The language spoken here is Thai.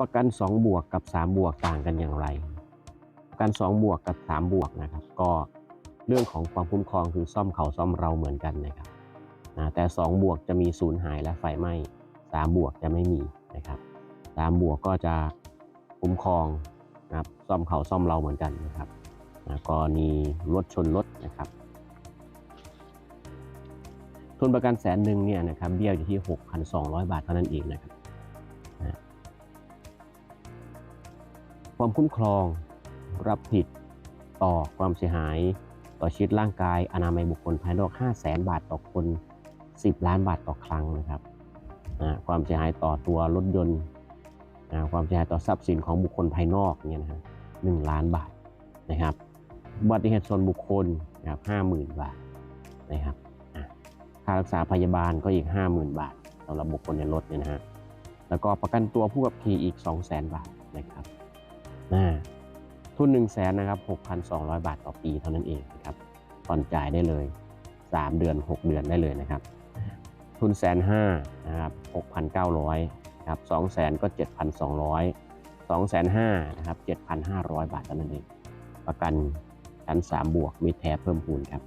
ประกัน 2 บวกกับ 3 บวกต่างกันอย่างไร ประกัน 2 บวกกับ 3 บวกนะครับ ก็เรื่องของความคุ้มครองคือซ่อมเขาซ่อมเราเหมือนกันนะครับนะแต่ 2 บวกจะมีสูญหายและไฟไหม้3บวกจะไม่มีนะครับ3บวกก็จะคุ้มครองนะครับซ่อมเขาซ่อมเราเหมือนกันนะครับนะกรณีรถชนรถนะครับทุนประกันแสนหนึ่งเนี่ยนะครับเบี้ยอยู่ที่ 6,200 บาทเท่านั้นเองนะครับ ความคุ้มครองรับผิดต่อความเสียหาย ต่อชีวิตร่างกาย อนามัยบุคคลภายนอก5 0 0แสนบาทต่อคน 10 ล้านบาทต่อครั้งนะครับความเสียหายต่อตัวรถยนต์ความเสียหายต่อทรัพย์สินของบุคคลภายนอกเนี่ยนะฮะหนึ่งล้านบาทนะครับอุบัติเหตุส่วนบุคคลนะครับห้าหมื่นบาทนะครับค่ารักษาพยาบาลก็อีก50,000บาทสำหรับบุคคลในรถเนี่ยนะฮะแล้วก็ประกันตัวผู้ขับขี่อีก200,000บาทนะครับ นะทุน1 0 0 0 0แสนนะครับ6,200 บาทต่อปีเท่านั้นเองนะครับผ่อนจ่ายได้เลย 3 เดือน 6 เดือนได้เลยนะครับ ทุนแสนห้านะครับ6,900ครับ2แสนก็ 7,200 2แสนห้านะครับ7,500 บาทเท่านั้นเอง ประกันชั้น 3 บวกมิตรแท้เพิ่มพูนครับ